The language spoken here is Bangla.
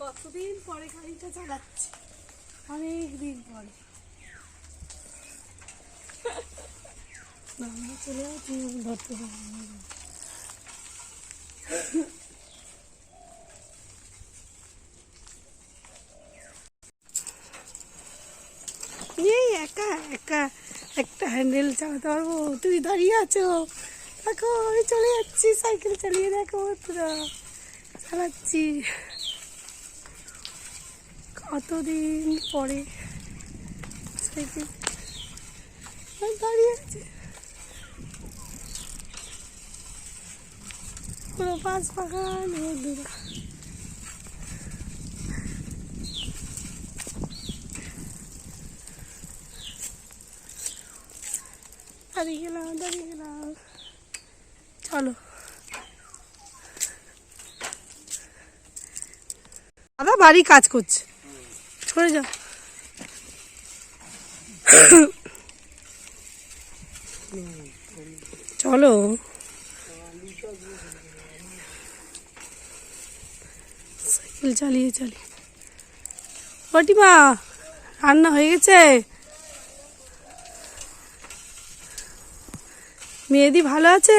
কতদিন পরে গাড়িটা চালাচ্ছি? অনেক দিন পরে। আমরা চলে যাচ্ছি ধরতে এই একা একা একটা হ্যান্ডেল চালাতে পারব। তুমি দাঁড়িয়ে আছো। দেখো, আমি চলে যাচ্ছি, সাইকেল চালিয়ে দেখো পুরো চালাচ্ছি। কতদিন পরে দাঁড়িয়ে আছি। পুরো পাঁচ বাগান বন্ধুরা দাঁড়িয়ে গেলাম দাঁড়িয়ে গেলাম। চলো। দাদা বাড়ি কাজ করছে। সরে যাও। চলো। সাইকেল চালিয়ে চালিয়ে। ফটিমা রান্না হয়ে গেছে? মেয়েদি ভালো আছে?